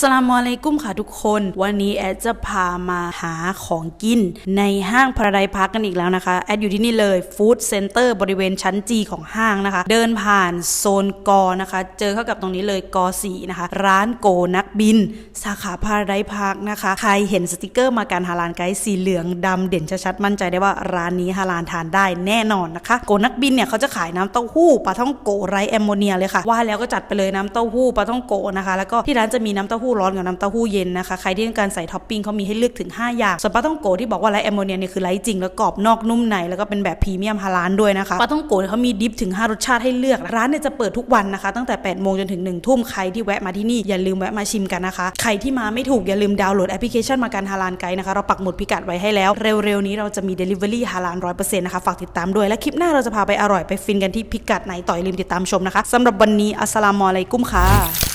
สลามอะลัยกุ้มค่ะทุกคน วันนี้แอดจะพามาหาของกิน ในห้างพาราไดพาร์กกันอีกแล้วนะคะ แอดอยู่ที่นี่เลยฟู้ดเซ็นเตอร์บริเวณชั้นจีของห้างนะคะ เดินผ่านโซนกอนะคะ เจอเข้ากับตรงนี้เลยกอสีนะคะ ร้านโกนักบิน สาขาพาราไดพาร์กนะคะ ใครเห็นสติกเกอร์มาการฮาลานไกด์สีเหลืองดำเด่นชัดๆมั่นใจได้ว่าร้านนี้ฮาลานทานได้แน่นอนนะคะ โกนักบินเนี่ยเขาจะขายน้ำเต้าหู้ปลาท่องโกไรแอมโมเนียเลยค่ะว่าแล้วก็จัดไปเลยน้ำเต้าหู้ปลาท่องโกนะคะ แล้วก็ที่ร้านจะมีน้ำเต้าหู้ร้อนกับน้ำเต้าหู้เย็นนะคะ ใครที่ต้องการใส่ท็อปปิ้งเขามีให้เลือกถึง 5 อย่าง ส่วนปลาท่องโกที่บอกว่าไร้แอมโมเนียเนี่ยคือไร้จริงแล้วกรอบนอกนุ่มในแล้วก็เป็นแบบพรีเมียมฮาลานด้วยนะคะปลาท่องโกเขามีดิฟถึง 5 รสชาติให้เลือก ร้านเนี่ยจะเปิดทุกวันนะคะ ตั้งแต่8โมงจนถึง1ทุ่มใครที่แวะมาที่นี่อย่าลืมแวะมาชิมกันนะคะ ใครที่มาไม่ถูกอย่าลืมดาวน์โหลดแอปพลิเคชันมาการฮาลานไกด์นะคะเราปักหมุดพิกัดไว้ให้แล้วเร็วๆนี้เราจะมี Delivery ฮาลานร้อยเปอร์เซ็นต์นะคะฝากติดตามด้วยและคลิปหน้าเราจะพาไปอร่อยไปฟินกันที่พิกัดไหนต่อยลืมติดตามชมนะคะสำหรับวันนี้อัสสลามอะลัยกุมค่ะ